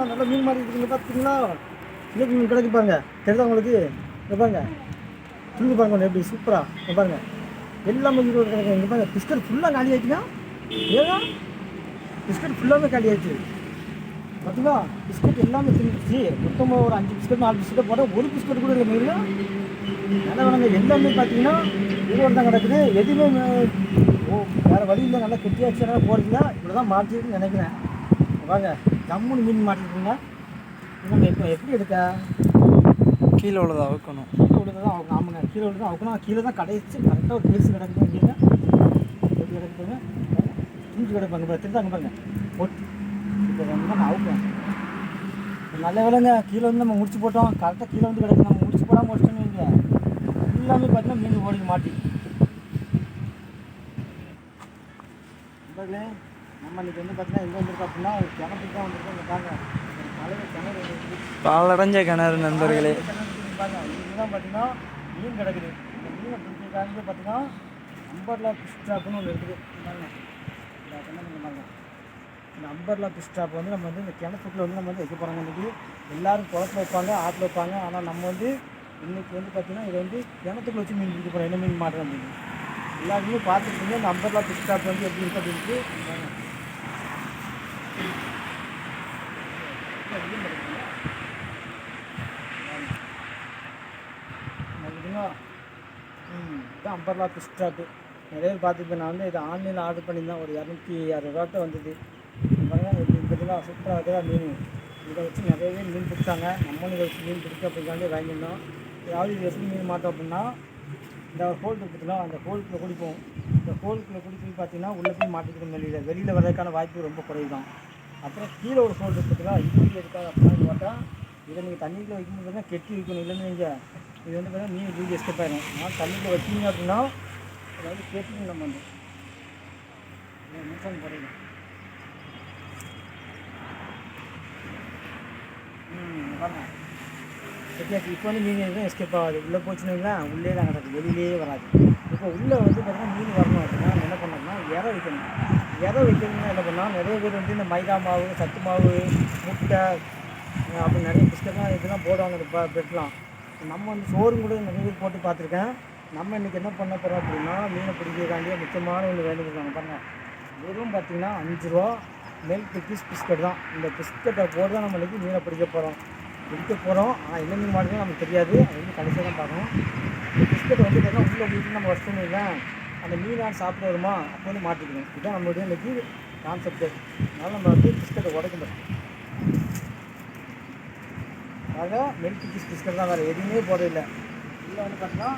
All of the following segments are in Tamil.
நல்லா மீன் மாறி இருக்குங்க பார்த்தீங்களா இன்னைக்கு மீன் கிடைக்கு பாருங்க. தெரியுதா உங்களுக்கு இங்கே பாருங்க பாருங்க ஒன்று எப்படி சூப்பராக இங்கே பாருங்க எல்லாமே மீன் கிடைக்கும் இங்கே பாருங்க பிஸ்கட் ஃபுல்லாக காலி ஆயிடுச்சுங்க ஏதா பிஸ்கட் ஃபுல்லாகவே காலி ஆயிடுச்சு பார்த்தீங்களா பிஸ்கட் எல்லாமே தின்னுச்சு மொத்தமாக ஒரு அஞ்சு பிஸ்கட் நாலு பிஸ்கட் போட்டால் ஒரு பிஸ்கட் கூட இருக்க மீன் என்ன வேணுங்க எல்லாமே பார்த்தீங்கன்னா ஊரோடு தான் கிடக்குது. எதுவுமே ஓ வேறு வழி இல்லை. நல்லா கெட்டியாச்சு போடுறீங்க இப்படி தான் மாட்டிருக்குன்னு நினைக்கிறேன். வாங்க ஜம்முன்னு மீன் மாட்டிருக்குங்க. நம்ம இப்போ எப்படி எடுக்க கீழே உள்ளதை அவுக்கணும். கீழே தான் அவுக்கணும். ஆமாங்க. கீழே தான் அவுக்கணும். கீழே தான் கடைசி கரெக்டாக ஒரு பெருசு கிடக்குது கீழே. எப்படி கிடக்குதுங்க? துணிச்சு கிடப்பாங்க பாருங்க. திருந்தாங்க பாருங்க. ஒட்டு இப்போ நம்ம அவுக்கணும். நல்ல வேலைங்க. கீழே வந்து நம்ம முடிச்சு போட்டோம். கரெக்டாக கீழே வந்து கிடக்கு. நம்ம முடிச்சு போடாமல் முடிச்சோன்னு வைங்க எல்லாமே பார்த்தீங்கன்னா மீன் ஓடி மாட்டி. நண்பர்களே நம்ம இன்னைக்கு வந்து பார்த்தீங்கன்னா எங்கே வந்திருக்கோம் அப்படின்னா ஒரு கிணத்துக்கு தான் வந்திருக்கோம். இங்க பாருங்க பழைய கிணறு பாலடைஞ்ச கிணறு நண்பர்களே. இதுதான் பார்த்தீங்கன்னா மீன் கிடக்குது. இந்த மீனை பிடிக்கிறதுக்காக பார்த்தீங்கன்னா அம்பர்லா ஃபிஷ் ட்ராப்னு ஒன்று இருக்குது. பாருங்க. இந்த பாருங்க. இந்த அம்பர்லா ஃபிஷ் ட்ராப் வந்து நம்ம வந்து இந்த கிணத்துக்குள்ள வந்து நம்ம வந்து வைக்க போகிறாங்க இன்னைக்கு எல்லாரும் குளத்துல வைப்பாங்க ஆற்றுல வைப்பாங்க. ஆனால் நம்ம வந்து இன்னைக்கு வந்து பார்த்தீங்கன்னா இதை வந்து கிணத்துக்குள்ள வச்சு மீன் பிடிக்க போகிறோம் என்ன மீன் மாட்டுற மீன் எல்லாருமே பார்த்துருக்கீங்க இந்த அம்பர்லா பிக் ஸ்டாப் வந்து எப்படி இருக்கு அப்படின்ட்டு. இதுதான் அம்பர்லா பிக் ட்ராப்பு நிறைய பேர் பார்த்துருப்பேன் நான் வந்து இதை ஆன்லைனில் ஆர்டர் பண்ணியிருந்தேன். ஒரு இரநூத்தி அறுபதுவாட்ட வந்தது. பார்த்தீங்கன்னா சூப்பராக இருக்குதா மீன்? இதை வச்சு நிறைய பேர் மீன் பிடிச்சாங்க. நம்மளும் இதை வச்சு மீன் பிடிக்க அப்படிங்காண்டி வாங்கியிருந்தோம். ஏதாவது இது எப்படி மீன் மாட்டோம் அப்படின்னா இந்த ஹோல் இருக்குதுல அந்த ஹோலுக்குள்ளே குடிப்போம் இந்த ஹோலுக்குள்ளே குடிப்போம் பார்த்தீங்கன்னா உள்ளே போய் மாட்டிக்கிற வெளியில் வெளியில் வர்றதுக்கான வாய்ப்பு ரொம்ப குறைவு தான் அப்புறம் கீழே ஒரு ஹோல் இருக்குதுல இது இருக்காது அப்படின்னு பார்த்தா இதை நீங்கள் தண்ணிக்குள்ளே வைக்கும்போது பார்த்தீங்கன்னா கெட்டி வைக்கணும். இல்லைன்னு நீங்கள் இது வந்து பார்த்தீங்கன்னா மீன் வீடு எஸ்கேப் ஆகிடும் ஆனால் தண்ணிக்குள்ளே வச்சிங்க அப்படின்னா அதாவது கெட்டிங்க நம்ம வந்து மின்சாரம் குறையும். ம் பாருங்க. வித்தியாசம். இப்போ வந்து மீன் எதுவும் எஸ்கேப் ஆகாது. உள்ளே போச்சுன்னா உள்ளே தான் கிடக்கு. வெளியிலேயே வராது. இப்போ உள்ளே வந்து பார்த்தீங்கன்னா மீன் வரணும் அப்படின்னா என்ன பண்ணோம்னா இறை வைக்கணும்? இறை வைக்கணும்னா என்ன பண்ணால் நிறைய பேர் வந்து இந்த மைதா மாவு சத்து மாவு முட்டை அப்படி நிறைய பிஸ்கட்லாம் இதெல்லாம் போடுவாங்க. இப்போ பெட்லாம். நம்ம வந்து சோறும் கூட நிறைய பேர் போட்டு பார்த்துருக்கேன். நம்ம இன்றைக்கி என்ன பண்ண போகிறோம் அப்படின்னா மீனை பிடிக்கிறதுக்காண்டியே முக்கியமான ஒன்று வேண்டியிருக்காங்க பாருங்கள் வெறும் பார்த்தீங்கன்னா அஞ்சு ரூபா மில்க் பீஸ் பிஸ்கட் தான். இந்த பிஸ்கட்டை போட்டு தான் நம்மளுக்கு மீனை பிடிக்க போகிறோம் எடுக்க போகிறோம் ஆனால் என்ன மீன் மாட்டுறது நமக்கு தெரியாது. அது வந்து கடைசியாக தான் பார்க்கணும். பிஸ்கட் வந்து பார்த்தீங்கன்னா உள்ள வீட்டில் நம்ம இல்லை அந்த மீனான் சாப்பிட வருமா? அப்போ வந்து மாட்டிக்கணும். இதுதான் நம்மளுடைய இன்றைக்கி கான்செப்ட் அதனால் நம்ம வந்து பிஸ்கட்டை உடைக்கணும் ஆக மில்க் பீஸ் பிஸ்கட் தான் வேறு எதுவுமே போடவில்லை இல்லை. வந்து பார்த்தீங்கன்னா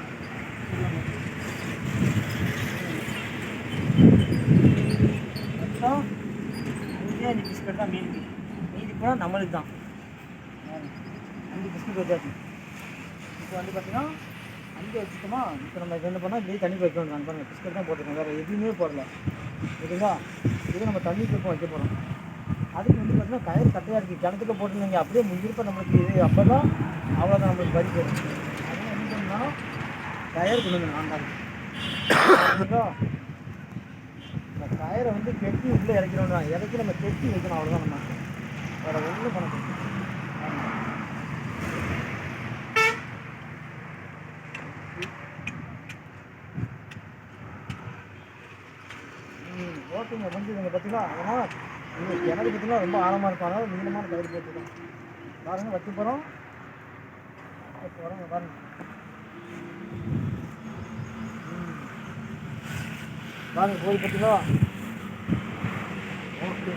பிஸ்கட் தான் மீன் மீதி போனால் நம்மளுக்கு தான். அஞ்சு பிஸ்கட் வச்சாச்சு இப்போ வந்து பார்த்தீங்கன்னா அஞ்சு வச்சுட்டோமா இப்போ நம்ம என்ன பண்ணால் இப்படியே தண்ணி வைக்க நான் பாருங்கள் பிஸ்கட் தான் போட்டிருக்கோம் வேறு எதுவுமே போடல. ஓகேங்களா இது நம்ம தண்ணி இப்போ வைக்க போகிறோம் அதுக்கு வந்து பார்த்தீங்கன்னா கயிறு கட்டையாக இருக்குது கிணத்துக்கு போட்டுருந்தீங்க அப்படியே முன்னிருப்ப நம்மளுக்கு இது. அப்போ தான் அவ்வளோதான் நம்மளுக்கு வரி அதனால் என்ன பண்ணால் கயிறு கொண்டு வந்து ஆண்டாங்க ஓகேங்களா இந்த கயிறை வந்து கெட்டி உள்ளே இறக்கிறோம் தான் இறக்கி நம்ம கெட்டி வைக்கணும் அவ்வளோதான் நம்ம. வேறு ஒன்றும் பண்ண ஓட்டுங்க ம் பார்த்தீங்களா? ஆனால் நீங்கள் கிணறு பார்த்தீங்கன்னா ரொம்ப ஆழமாக இருப்பாங்க அதனால் நீளமான கயிறு போட்டுருக்கோம். பாருங்க வச்சு போகிறோம் போகிறோங்க பாருங்க. பாருங்க போய் பார்த்தீங்களா ஓகே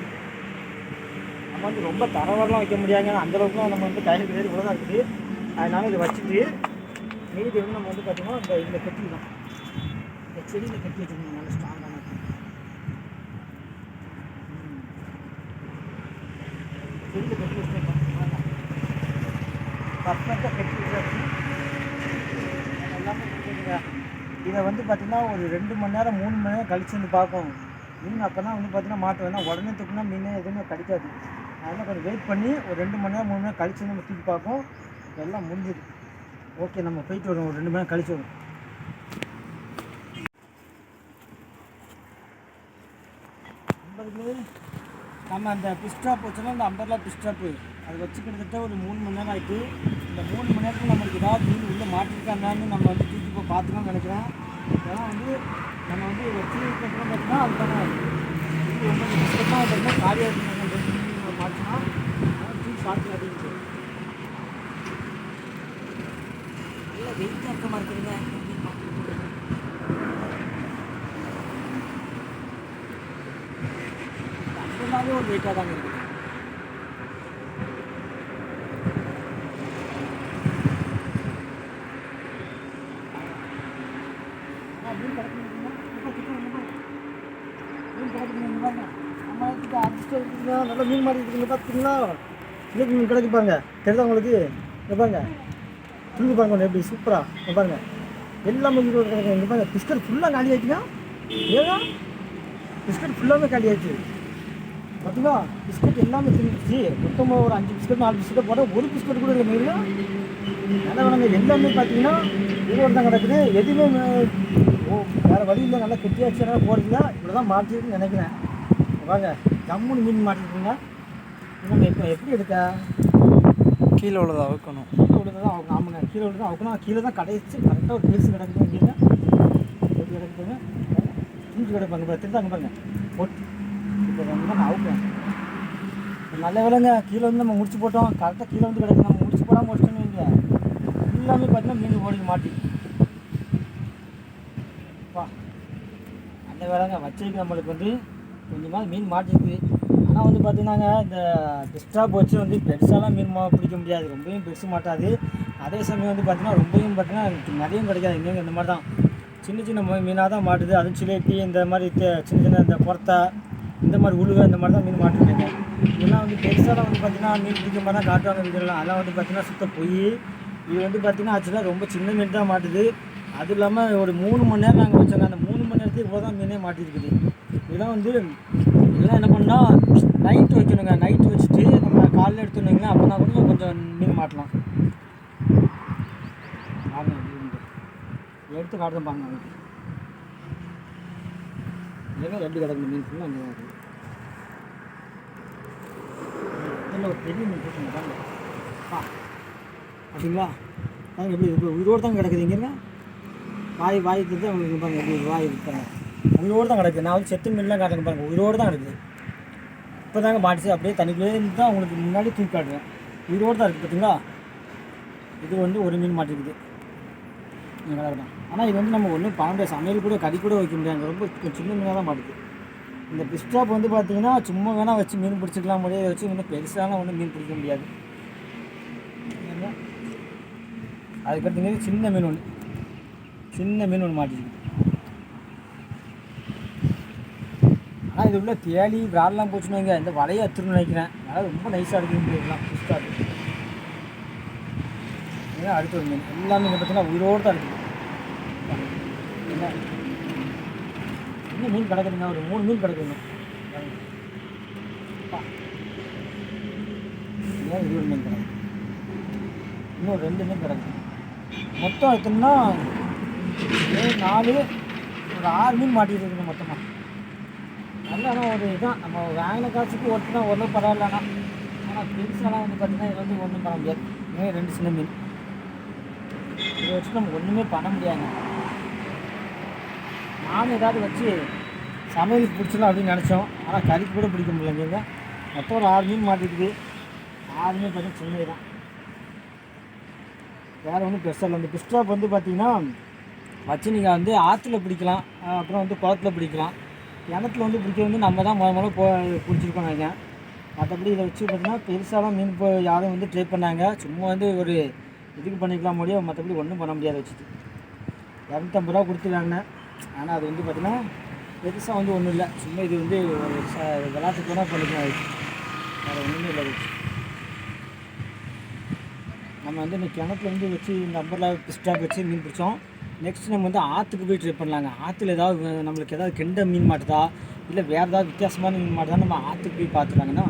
நம்ம வந்து ரொம்ப தரவரெலாம் வைக்க முடியாதுங்க. அந்த அளவுக்குலாம் நம்ம வந்து கயிறு வேறு இவ்வளோ தான் இருக்குது. அதனால இதை வச்சுட்டு மீதி வந்து நம்ம வந்து பார்த்திங்கன்னா இந்த இதில் கட்டிக்கலாம் இந்த செடியில் கட்டி வச்சுக்கணும் நல்லா ஸ்ட்ராங்கான செடியில் கட்டி வச்சுருக்கோம் பர்ஃபெக்டாக கட்டி வச்சாச்சு எல்லாமே இதை வந்து பார்த்தீங்கன்னா ஒரு ரெண்டு மணி நேரம் மூணு மணி நேரம் கழிச்சு வந்து பார்க்கும் மீன் அப்போ தான் வந்து பார்த்தீங்கன்னா மாட்டு வேணா உடனே தூக்குனா மீன் எதுவுமே கிடைக்காது. அதனால் கொஞ்சம் வெயிட் பண்ணி ஒரு ரெண்டு மணி நேரம் மூணு மணி நேரம் கழிச்சு நம்ம தூக்கி பார்ப்போம். எல்லாம் முடிஞ்சுது. ஓகே நம்ம போயிட்டு வருவோம் ஒரு ரெண்டு மணி நேரம் கழிச்சு வரும். நண்பர்களே நம்ம அந்த பிஸ்டாப் வச்சோன்னா அந்த அம்பர்லா பிஸ்டாப்பு அது வச்சு கிட்டத்தட்ட ஒரு மூணு மணி நேரம் ஆகிட்டு இந்த மூணு மணி நேரத்தில் நம்மளுக்கு ஏதாவது மீன் உள்ளே மாட்டிருக்காங்கன்னு நம்ம வந்து தூக்கி போய் பார்த்துக்கணும்னு நினைக்கிறேன். ஏன்னா வந்து நம்ம வந்து வச்சு கட்டணும் பார்த்தீங்கன்னா அதுக்கான இது வந்து பிஸ்கட்லாம் பார்த்தீங்கன்னா காலியாக மாட்டினா பார்த்து அப்படின்னு நல்ல வெயிட்டாக இருக்க இருக்குதுங்க எல்லாமே ஒரு வெயிட்டாக தாங்க இருக்குது ஆ, கிடக்குதுங்களா? மீன் மாறி பாருங்க. நல்ல மீன் மாட்டி பார்த்தீங்களா? சிலேபி மீன் கிடைக்கு பாருங்க தெரியுதா உங்களுக்கு? பாருங்க. திரும்பி பாருங்க ஒன்று எப்படி சூப்பரா இங்க பாருங்க. எல்லாமே மீன் கிடைக்கும் இங்க பாருங்க. பிஸ்கட் ஃபுல்லாக காலி ஆயிடுச்சுங்க ஏன்னா பிஸ்கட் ஃபுல்லாமே காலி ஆயிடுச்சு. பார்த்தீங்களா பிஸ்கட் எல்லாமே தின்னுச்சு மொத்தமாக ஒரு அஞ்சு பிஸ்கட் நாலு பிஸ்கட் போட்டால் ஒரு பிஸ்கட் கூட இருக்க மீறினா நல்லா வேணுங்க. எல்லாமே பார்த்தீங்கன்னா உயிரோடு தான் கிடக்குது. எதுவுமே ஓ வேறு வழி இல்லை. நல்லா கெட்டியாச்சு. போடுறீங்க இவ்வளோ தான் மாட்டிருக்குன்னு நினைக்கிறேன். வாங்க. ஜம்முன்னு மீன் மாட்டிருக்குங்க. நம்ம இப்போ எப்படி எடுக்க? கீழே உள்ளதை அவுக்கணும். கீழே உள்ளது தான் அவங்க ஆமாங்க. கீழே உள்ளது அவுக்கணும். கீழே தான் கடைச்சி கரெக்டாக ஒரு பெருசு கிடக்குது இங்கே எப்படி கிடக்குதுங்க? தூக்கி கிடப்பாங்க பாருங்க திருந்தாங்க பாருங்க? போட்டு இப்போ நான் அவுப்பேன் நல்ல வேலைங்க. கீழே வந்து நம்ம முடிச்சு போட்டோம். கரெக்டாக கீழே வந்து கிடக்கு. நம்ம முடிச்சு போடாமல் முடிச்சோன்னு வைங்க எல்லாமே பார்த்தீங்கன்னா மீன் ஓடி மாட்டி. பா நல்ல வேலைங்க. வச்சதுக்கு நம்மளுக்கு வந்து. கொஞ்சமாக மீன் மாட்டிருக்கு ஆனால் வந்து பார்த்தீங்கன்னாங்க இந்த டிஸ்டாப் வச்சு வந்து பெருசாலாம் மீன் மா- பிடிக்க முடியாது. ரொம்பவும் பெருசு மாட்டாது. அதே சமயம் வந்து பார்த்திங்கன்னா ரொம்பவும் பார்த்திங்கன்னா நிறையும் கிடைக்காது. எங்கெங்க இந்த மாதிரி தான். சின்ன சின்ன மீனாக தான் மாட்டுது. அதுவும் சிலேட்டி இந்த மாதிரி சின்ன சின்ன இந்த பொறத்தா இந்த மாதிரி உழுவை இந்த மாதிரி தான் மீன் மாட்டிருக்காங்க. இதெல்லாம் வந்து பெருசாலாம் வந்து பார்த்தீங்கன்னா மீன் பிடிக்க மாதிரி தான் காட்டுவாங்க வீடியோலாம் அதெல்லாம் வந்து பார்த்திங்கன்னா சுத்த போய். இது வந்து பார்த்திங்கன்னா ஆக்சுவலாக ரொம்ப சின்ன மீன் தான் மாட்டுது. அது இல்லாமல் ஒரு மூணு மணி நேரம் நாங்கள் வச்சோங்க அந்த மூணு மணி நேரத்துக்கு இவ்வளோ தான் மீனே மாட்டிருக்குது. இதெல்லாம் வந்து இதெல்லாம் என்ன பண்ணால் நைட்டு வைக்கணுங்க. நைட்டு வச்சுட்டு நம்ம காலையில் எடுத்துனீங்கன்னா அப்போ தான் கூட கொஞ்சம் நின்று மாட்டலாம். எடுத்து காட்டுறேன் பாருங்க. உங்களுக்கு ரெண்டு கிடக்கு மீன்? ஃபுல்லாக அங்கே இருக்குது ஒரு பெரிய மீன் போட்டுங்க பாருங்க. அப்படிங்களா பாருங்க எப்படி இப்போ உயிரோடு தான் கிடக்குது. இங்கே வாய் வாய் தான் உங்களுக்கு பாருங்க எப்படி வாய் இருப்பாங்க உயிரோடு தான் கிடக்குது. நான் வந்து செத்து மீன்லாம் காட்டுறேன் பாருங்கள் உயிரோடு தான் கிடக்குது. இப்போ தாங்க மாட்டிச்சு. அப்படியே தண்ணிக்குள்ளே இருந்து தான் உங்களுக்கு முன்னாடி தூக்கி காட்டுவேன். உயிரோடு தான் இருக்குது பார்த்தீங்களா இது வந்து ஒரு மீன் மாட்டிருக்குது. நல்லா இருக்கும் தான். ஆனால் இது வந்து நம்ம ஒன்றும் பண்ண முடியாது. சமையல் கூட கறி கூட வைக்க முடியாது. ரொம்ப சின்ன மீனாக தான் மாட்டுது. இந்த பிஸ்டாப் வந்து பார்த்தீங்கன்னா சும்மா வேணால் வச்சு மீன் பிடிச்சிக்கலாம். முடியாது வச்சு இன்னும் பெருசாலாம் ஒன்றும் மீன் பிடிக்க முடியாது. அதுக்கடுத்து சின்ன மீன் ஒன்று சின்ன மீன் ஒன்று மாட்டிருக்கு ஆனால் இது உள்ள தேலி விரால்லாம் போச்சுன்னு இந்த வலையை அத்துருன்னு நினைக்கிறேன். அதனால் ரொம்ப நைஸாக இருக்குது இதெல்லாம் இருக்குது ஏன்னா அடுத்த ஒரு மீன். எல்லாமே பார்த்தீங்கன்னா உயிரோடு தான் இருக்குது. என்ன? இன்னும் மீன் கிடக்குதுங்க? ஒரு மூணு மீன் கிடக்குதுங்க. ஏன் இது ஒரு மீன் கிடக்கு இன்னும் ரெண்டு மீன் கிடக்கு மொத்தம் எத்தனைன்னா நாலு ஒரு ஆறு மீன் மாட்டிட்டு இருக்குங்க மொத்தமாக நல்ல ஒரு இதான் நம்ம வாங்கின காசுக்கு ஒருத்தனா ஒன்றும் பரவாயில்லண்ணா. ஆனால் பெருசாலாம் வந்து பார்த்தீங்கன்னா இது வந்து ஒன்றும் பண்ண முடியாது. இன்னும் ரெண்டு சின்ன மீன்? இதை வச்சு நம்ம ஒன்றுமே பண்ண முடியாதுங்க. நானும் ஏதாவது வச்சு சமையலுக்கு பிடிச்சலாம் அப்படின்னு நினச்சோம். ஆனால் கறிக்கு கூட பிடிக்க முடியலங்க மொத்தம் ஒரு ஆறு மீன் மாட்டிக்குது ஆறு மீன் பார்த்தீங்கன்னா சின்னது தான் வேறு ஒன்றும் பெருசாக இல்லை. இந்த பிஸ்டாப் வந்து பார்த்திங்கன்னா வச்சு நீங்கள் வந்து ஆற்றுல பிடிக்கலாம். அப்புறம் வந்து குளத்துல பிடிக்கலாம். கிணத்துல வந்து பிடிக்கிறது வந்து நம்ம தான் முத முதல்ல போ பிடிச்சிருக்கோம் நாங்கள் மற்றபடி இதை வச்சு பார்த்தீங்கன்னா பெருசாலாம் மீன் இப்போ யாரும் வந்து ட்ரை பண்ணாங்க. சும்மா வந்து ஒரு இதுக்கு பண்ணிக்கலாம் முடியும் மற்றபடி ஒன்றும் பண்ண முடியாது வச்சுட்டு. இரநூத்தம்பது ரூபா கொடுத்து ஆனால் அது வந்து பார்த்திங்கன்னா பெருசாக வந்து ஒன்றும் இல்லை. சும்மா இது வந்து விளாட்டுக்கு வேணால் பண்ணிக்கலாம் அது. வேறு ஒன்றுமே இல்லை வச்சு நம்ம வந்து இந்த கிணத்துல வந்து வச்சு இந்த நம்பரில் ஸ்டாப் வச்சு மீன் பிடிச்சோம். நெக்ஸ்ட் நம்ம வந்து ஆற்றுக்கு போய் ட்ரை பண்ணலாங்க. ஆற்றுல ஏதாவது நம்மளுக்கு ஏதாவது கெண்ட மீன் மாட்டுதா? இல்லை வேறு ஏதாவது வித்தியாசமான மீன் மாட்டுதா நம்ம ஆற்றுக்கு போய் பார்த்துக்கலாங்கன்னா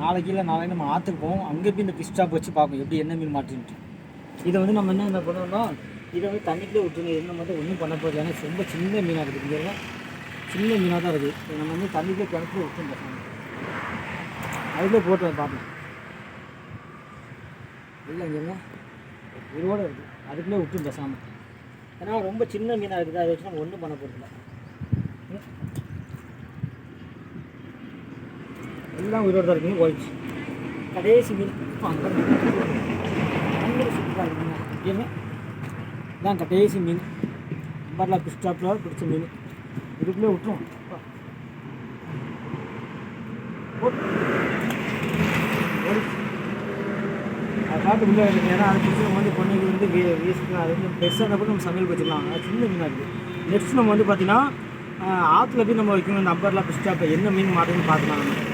நாளைக்கு இல்லை நாளைக்கு நம்ம ஆற்றுக்கு போவோம். அங்கே போய் இந்த பிஸ்டாப் வச்சு பார்ப்போம் எப்படி என்ன மீன் மாட்டுன்ட்டு. இதை வந்து நம்ம என்ன என்ன பண்ணோம்னா இதை வந்து தண்ணிக்குள்ளே விட்டுருங்க. என்ன மட்டும் ஒன்றும் பண்ண போகிறது ஏன்னா ரொம்ப சின்ன மீனாக இருக்குது. இங்கே சின்ன மீனாக தான் இருக்குது. நம்ம வந்து தண்ணிக்கே கிணத்துல விட்டுருந்தோம் பேசாமல் அதுலேயே போட்டு பார்ப்போம் இல்லை இங்கே உயிரோடு இருக்குது. அதுக்குள்ளே விட்டு பேசாமல் ஏன்னா ரொம்ப சின்ன மீனாக இருக்குது. அதை வச்சு நம்ம ஒன்றும் பண்ண போகிறதில்ல எல்லாம் உயிரோடு தான் போயிடுச்சு. கடைசி மீன். சூப்பராக இருக்குங்க இங்கேயுமே இதான் கடைசி மீன். நம்பரில் பிஸ்டாப்பில் பிடிச்ச மீன். இதுக்குள்ளே விட்டுரும் அப்பா. போட்டு. ஓடிச்சு. அது உள்ளே ஏன்னா அது பிடிச்சி வந்து பொண்ணுக்கு வந்து வே அது வந்து பெருசாக கூட நம்ம சமையல் வச்சுக்கலாம். அது சின்ன மீனாக இருக்குது நெக்ஸ்ட் நம்ம வந்து பார்த்திங்கன்னா ஆற்றுல போய் நம்ம வைக்கணும் நம்பர்லாம் இப்போ என்ன மீன் மாட்டுன்னு பார்த்துக்கலாம் நம்ம.